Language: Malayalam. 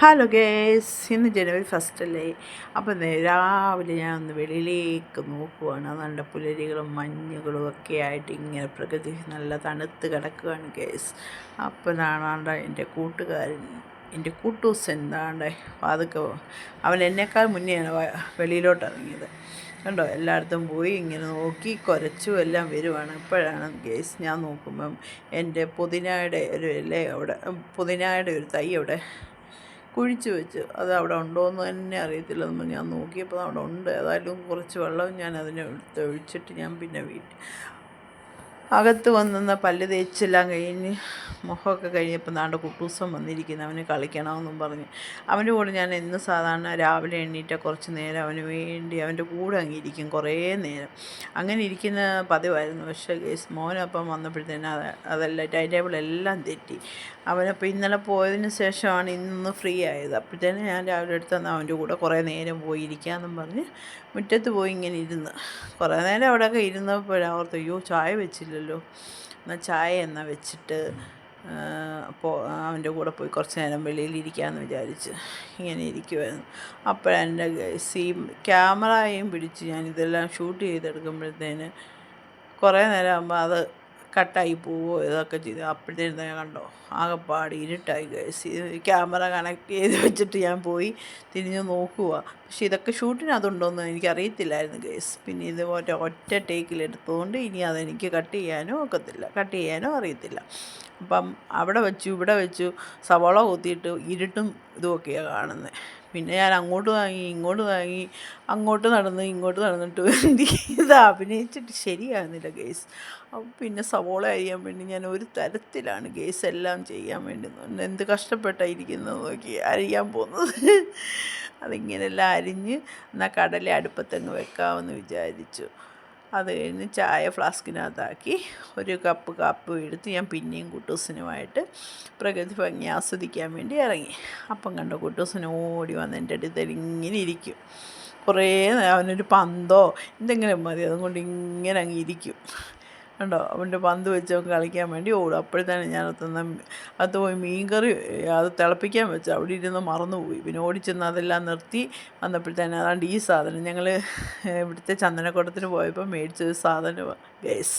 ഹലോ ഗേസ് ഇന്ന് ജനുവരി ഫസ്റ്റ് അല്ലേ? അപ്പം രാവിലെ ഞാൻ ഒന്ന് വെളിയിലേക്ക് നോക്കുവാണ്. നല്ല പുലരികളും മഞ്ഞുകളും ഒക്കെ ആയിട്ട് ഇങ്ങനെ പ്രകൃതി നല്ല തണുത്ത് കിടക്കുകയാണ് ഗേസ് അപ്പം അപ്പോഴാണ് എന്റെ കൂട്ടുകാരൻ. എന്റെ കൂട്ടൂസ് എന്താണ്ട് അതൊക്കെ അവൻ എന്നേക്കാൾ മുന്നെയാണ് വെളിയിലോട്ട് ഇറങ്ങിയത്. കണ്ടോ? എല്ലായിടത്തും പോയി ഇങ്ങനെ നോക്കി കുരച്ചു എല്ലാം വരുവാണ്. ഇപ്പോഴാണ് ഗേസ് ഞാൻ നോക്കുമ്പം എന്റെ പുതിനയുടെ ഒരു ഇല അവിടെ പുതിനയുടെ ഒരു തൈ അവിടെ കുഴിച്ച് വെച്ച്. അത് അവിടെ ഉണ്ടോ എന്ന് തന്നെ അറിയത്തില്ല എന്ന് ഞാൻ നോക്കിയപ്പോൾ അവിടെ ഉണ്ട്. ഏതായാലും കുറച്ച് വെള്ളം ഞാൻ അതിനെ എടുത്ത് ഒഴിച്ചിട്ട് ഞാൻ പിന്നെ വീട്ടിൽ അകത്ത് വന്നെന്ന പല്ല് തേച്ചെല്ലാം കഴിഞ്ഞ് മുഖമൊക്കെ കഴിഞ്ഞപ്പോൾ നാണ്ട് കുട്ടൂസം വന്നിരിക്കുന്നു. അവന് കളിക്കണമെന്നും പറഞ്ഞ്. അവന്റെ കൂടെ ഞാൻ എന്ന് സാധാരണ രാവിലെ എണ്ണീറ്റ കുറച്ച് നേരം അവന് വേണ്ടി അവന്റെ കൂടെ അങ്ങ് ഇരിക്കും കുറേ നേരം. അങ്ങനെ ഇരിക്കുന്ന പതിവായിരുന്നു. പക്ഷേ ഗേസ് മോനപ്പം വന്നപ്പോഴത്തേനും അത് അതെല്ലാം ടൈം ടേബിളെല്ലാം തെറ്റി. അവനപ്പോൾ ഇന്നലെ പോയതിന് ശേഷമാണ് ഇന്ന് ഫ്രീ ആയത്. അപ്പോഴത്തേനും ഞാൻ രാവിലെ എടുത്ത് അവന്റെ കൂടെ കുറേ നേരം പോയി ഇരിക്കാമെന്നും പറഞ്ഞ് മുറ്റത്ത് പോയി ഇങ്ങനെ ഇരുന്ന്. കുറേ നേരം അവിടെയൊക്കെ ഇരുന്നപ്പോഴാർത്ത് അയ്യോ ചായ വെച്ചില്ലല്ലോ എന്നാൽ ചായ എന്നാൽ വെച്ചിട്ട് അപ്പോൾ അവന്റെ കൂടെ പോയി കുറച്ച് നേരം വെളിയിലിരിക്കാമെന്ന് വിചാരിച്ച് ഇങ്ങനെ ഇരിക്കുമായിരുന്നു അപ്പോഴെന്റെ സീ ക്യാമറയും പിടിച്ച് ഞാൻ ഇതെല്ലാം ഷൂട്ട് ചെയ്തെടുക്കുമ്പോഴത്തേന് കുറേ നേരം ആകുമ്പോൾ അത് കട്ടായി പോവോ? ഇതൊക്കെ ചെയ്ത് അപ്പോഴത്തേനും ഞാൻ കണ്ടോ? ആകെപ്പാട് ഇരുട്ടായി ഗൈസ് ക്യാമറ കണക്ട് ചെയ്ത് വെച്ചിട്ട് ഞാൻ പോയി തിരിഞ്ഞ് നോക്കുക പക്ഷെ ഇതൊക്കെ ഷൂട്ടിനകത്തുണ്ടോയെന്ന് എനിക്കറിയത്തില്ലായിരുന്നു ഗൈസ് പിന്നെ ഇതുപോലെ ഒറ്റ ടേക്കിൽ എടുത്തുകൊണ്ട് ഇനി അതെനിക്ക് കട്ട് ചെയ്യാനോ ഒക്കത്തില്ല. കട്ട് ചെയ്യാനോ അറിയത്തില്ല. അപ്പം അവിടെ വെച്ചു ഇവിടെ വെച്ചു സവോള കുത്തിയിട്ട് ഇരുട്ടും ഇതുമൊക്കെയാണ് കാണുന്നത് പിന്നെ ഞാൻ അങ്ങോട്ട് വാങ്ങി ഇങ്ങോട്ട് വാങ്ങി അങ്ങോട്ട് നടന്ന് ഇങ്ങോട്ട് നടന്നിട്ട് എനിക്ക് ഇത്. അഭിനയിച്ചിട്ട് ശരിയാകുന്നില്ല ഗേസ് അപ്പം പിന്നെ സവോള അരിയാൻ വേണ്ടി ഞാൻ ഒരു തരത്തിലാണ് ഗേസ് എല്ലാം ചെയ്യാൻ വേണ്ടി എന്ത് കഷ്ടപ്പെട്ടായിരിക്കുന്നത് നോക്കി അരിയാൻ പോകുന്നത്. അതിങ്ങനെല്ലാം അരിഞ്ഞ് എന്നാൽ കടല അടുപ്പത്തങ്ങ് വെക്കാമെന്ന് വിചാരിച്ചു. അത് കഴിഞ്ഞ് ചായ ഫ്ലാസ്കിനകത്താക്കി ഒരു കപ്പ് കപ്പ് എടുത്ത് ഞാൻ പിന്നെയും കുട്ടൂസിനുമായിട്ട് പ്രകൃതി ഭംഗി ആസ്വദിക്കാൻ വേണ്ടി ഇറങ്ങി. അപ്പം കണ്ട കുട്ടൂസിന് ഓടി വന്ന് എന്റെ അടുത്ത് ഇങ്ങനെ ഇരിക്കും. കുറേ അവനൊരു പന്തോ എന്തെങ്കിലും മതി അതുകൊണ്ട് ഇങ്ങനെ അങ്ങ് ഇരിക്കും. കണ്ടോ? അവന്റെ പന്ത് വെച്ചവൻ കളിക്കാൻ വേണ്ടി ഓടും. അപ്പോഴത്തേനും ഞാൻ അത് പോയി മീൻകറി അത് തിളപ്പിക്കാൻ വെച്ചു അവിടെ ഇരുന്ന് മറന്നുപോയി. പിന്നെ ഓടിച്ചെന്ന് അതെല്ലാം നിർത്തി. വന്നപ്പോഴത്തേനും അതാണ്ട് ഈ സാധനം ഞങ്ങൾ ഇവിടുത്തെ ചന്ദനക്കുടത്തിന് പോയപ്പോൾ മേടിച്ചൊരു സാധനമാണ് ഗൈസ്